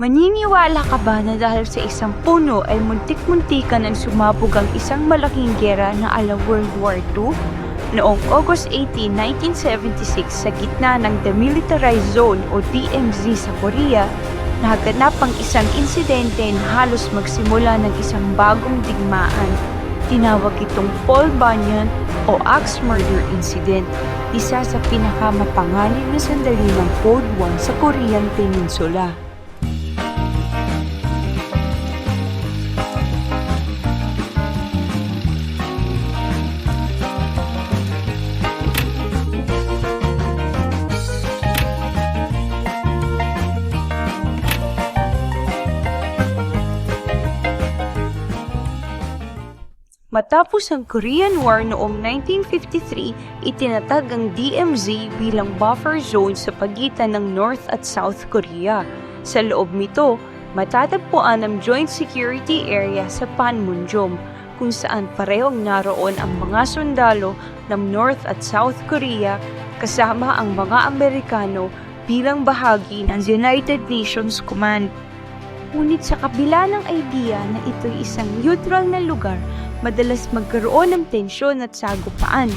Maniniwala ka ba na dahil sa isang puno ay muntik-muntikan ang sumabog ang isang malaking gera na ala World War II? Noong August 18, 1976 sa gitna ng Demilitarized Zone o DMZ sa Korea, naganap ang isang insidente na halos magsimula ng isang bagong digmaan. Tinawag itong Paul Bunyan o Axe Murder Incident, isa sa pinakamapanganib na sandali ng Cold War sa Korean Peninsula. Matapos ang Korean War noong 1953, itinatag ang DMZ bilang buffer zone sa pagitan ng North at South Korea. Sa loob nito, matatagpuan ang Joint Security Area sa Panmunjom, kung saan parehong naroon ang mga sundalo ng North at South Korea kasama ang mga Amerikano bilang bahagi ng United Nations Command. Ngunit sa kabila ng idea na ito'y isang neutral na lugar, madalas magkaroon ng tensyon at sagupaan.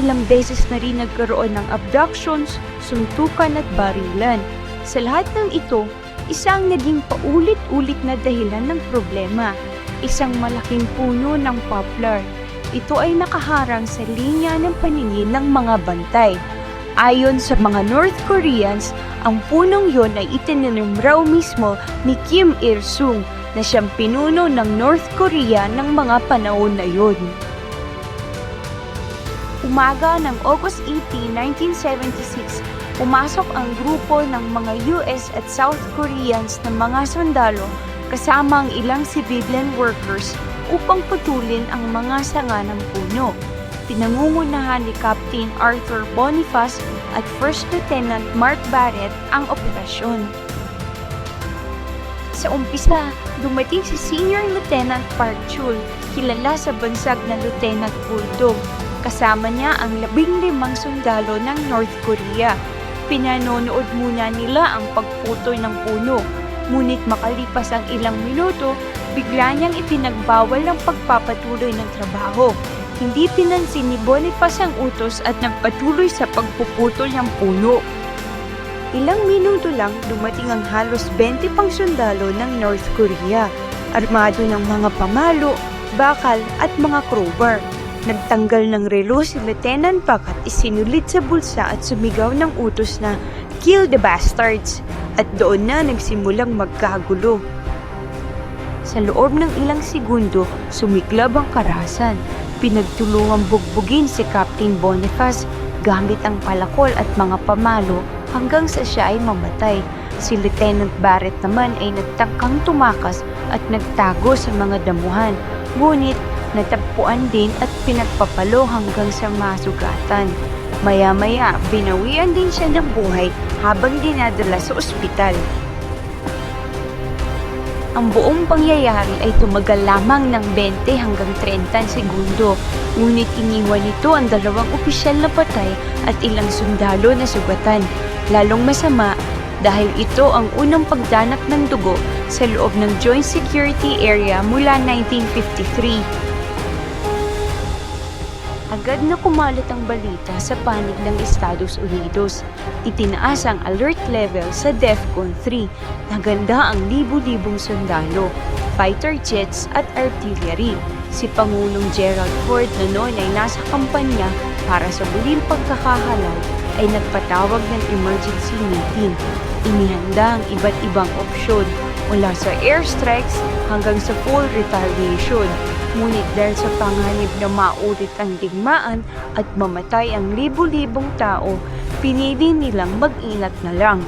Ilang beses na rin nagkaroon ng abductions, suntukan at barilan. Sa lahat ng ito, isang naging paulit-ulit na dahilan ng problema. Isang malaking puno ng poplar. Ito ay nakaharang sa linya ng paningin ng mga bantay. Ayon sa mga North Koreans, ang punong yon ay itinanim raw mismo ni Kim Il-sung na siyang pinuno ng North Korea ng mga panahon na yun. Umaga ng August 18, 1976, pumasok ang grupo ng mga US at South Koreans na mga sundalo kasama ang ilang civilian workers upang putulin ang mga sanga ng puno. Pinangungunahan ni Captain Arthur Boniface at First Lieutenant Mark Barrett ang operasyon. Sa umpisa, dumating si Senior Lieutenant Park Chul, kilala sa bansag na Lieutenant Bulldog. Kasama niya ang labing limang sundalo ng North Korea. Pinanonood muna nila ang pagputol ng puno. Ngunit makalipas ang ilang minuto, bigla niyang ipinagbawal ang pagpapatuloy ng trabaho. Hindi pinansin ni Boniface ang utos at nagpatuloy sa pagpuputol ng puno. Ilang minuto lang dumating ang halos 20 pang sundalo ng North Korea, armado ng mga pamalo, bakal at mga crowbar. Nagtanggal ng relo si Lieutenant Pak at isinulit sa bulsa at sumigaw ng utos na Kill the bastards! At doon na nagsimulang magkagulo. Sa loob ng ilang segundo, sumiklab ang karahasan. Pinagtulungang bugbugin si Captain Boniface gamit ang palakol at mga pamalo hanggang sa siya ay mamatay. Si Lieutenant Barrett naman ay nagtangkang tumakas at nagtago sa mga damuhan. Ngunit natagpuan din at pinagpapalo hanggang sa masugatan. Maya-maya, binawian din siya ng buhay habang dinadala sa ospital. Ang buong pangyayari ay tumagal lamang ng 20 hanggang 30 segundo, ngunit iniwan nito ang dalawang opisyal na patay at ilang sundalo na sugatan. Lalong masama dahil ito ang unang pagdanap ng dugo sa loob ng Joint Security Area mula 1953. Agad na kumalat ang balita sa panig ng Estados Unidos. Itinaas ang alert level sa DEFCON 3. Naganda ang libu-libong sundalo, fighter jets at artillery. Si Pangulong Gerald Ford na noon ay nasa kampanya para sa muling pagkakahalal ay nagpatawag ng emergency meeting. Inihanda ang iba't ibang opsyon mula sa airstrikes hanggang sa full retaliation. Ngunit dahil sa panganib na maulit ang digmaan at mamatay ang libu-libong tao, pinili nilang mag-ingat na lang.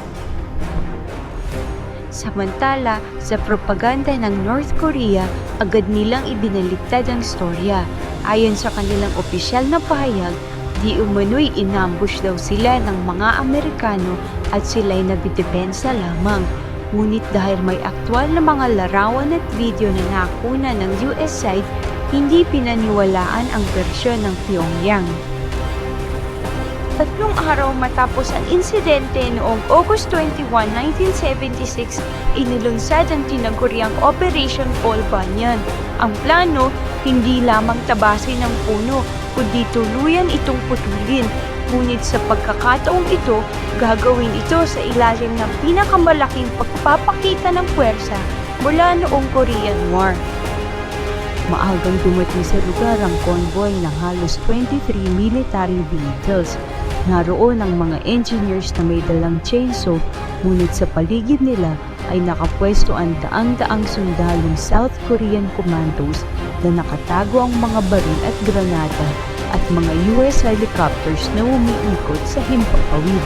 Samantala, sa propaganda ng North Korea, agad nilang ibinaligtad ang storya. Ayon sa kanilang opisyal na pahayag, di umano'y inambush daw sila ng mga Amerikano at sila'y nabidepensa lamang. Ngunit dahil may aktwal na mga larawan at video na nakuna ng US side, hindi pinaniwalaan ang bersyon ng Pyongyang. Tatlong araw matapos ang insidente noong August 21, 1976, inilunsad ang tinaguriang Operation Paul Bunyan. Ang plano, hindi lamang tabasin ng puno, kundi tuluyan itong putulin. Ngunit sa pagkakataong ito, gagawin ito sa ilalim ng pinakamalaking pagpapakita ng puwersa mula noong Korean War. Maagang dumating sa lugar ang convoy ng halos 23 military vehicles. Naroon ang mga engineers na may dalang chainsaw, ngunit sa paligid nila ay nakapwesto ang daang-daang sundalong South Korean commandos na nakatago ang mga baril at granada at mga US helicopters na umiikot sa himpapawid.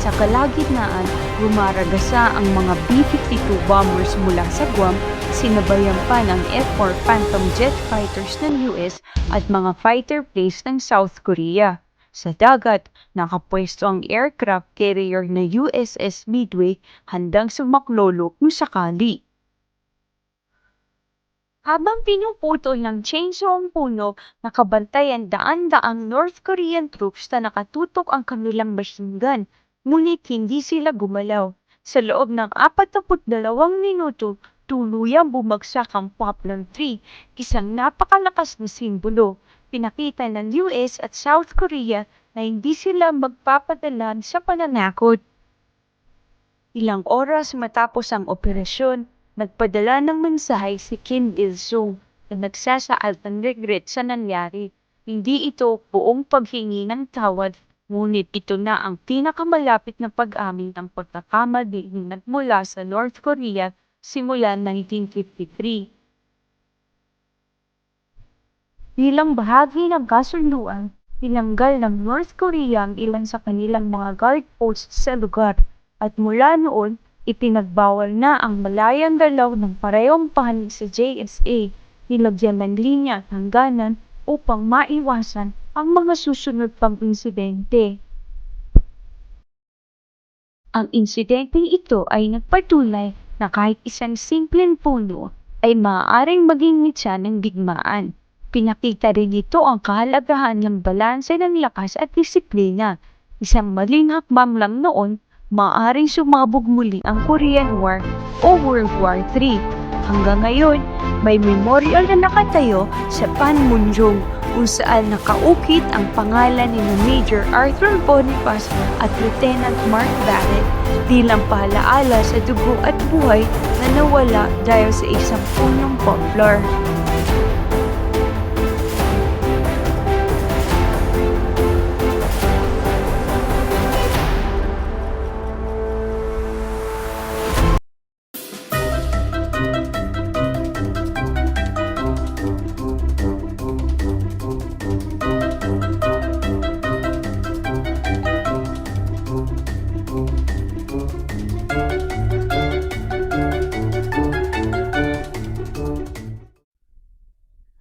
Sa kalagitnaan, gumaragasa ang mga B-52 bombers mula sa Guam, sinabayan pa ng F-4 Phantom jet fighters ng US at mga fighter planes ng South Korea. Sa dagat, nakapwesto ang aircraft carrier na USS Midway handang sumaklolo kung sakali. Habang pinuputol ng chainsaw ang puno, nakabantay ang daan-daang North Korean troops na nakatutok ang kanilang machine gun ngunit hindi sila gumalaw. Sa loob ng 42 minuto, tuluyang bumagsak ang Poplon Tree, isang napakalakas na simbolo. Pinakita ng US at South Korea na hindi sila magpapadala sa pananakot. Ilang oras matapos ang operasyon, nagpadala ng mensahe si Kim Il-sung na nagsasaal ng regret sa nangyari. Hindi ito buong paghingi ng tawad Ngunit ito na ang pinakamalapit na pag-amin ng pagkakamali nagmula sa North Korea simula 1953. Bilang bahagi ng kasunduan, tinanggal ng North Korea ang ilan sa kanilang mga guard posts sa lugar at mula noon, ipinagbawal na ang malayang dalaw ng parehong pahanig sa JSA, nilagyan ng linya at hangganan upang maiwasan ang mga susunod pang insidente. Ang insidenteng ito ay nagpatunay na kahit isang simpleng puno ay maaaring maging mitya ng digmaan. Pinakita rin ito ang kahalagahan ng balanse ng lakas at disiplina. Isang maling hakbang lang noon, maaaring sumabog muli ang Korean War o World War III. Hanggang ngayon, may memorial na nakatayo sa Panmunjom kung saan nakaukit ang pangalan ni Major Arthur Boniface at Lieutenant Mark Barrett bilang paalaala sa dugo at buhay na nawala dahil sa isang punong poplar.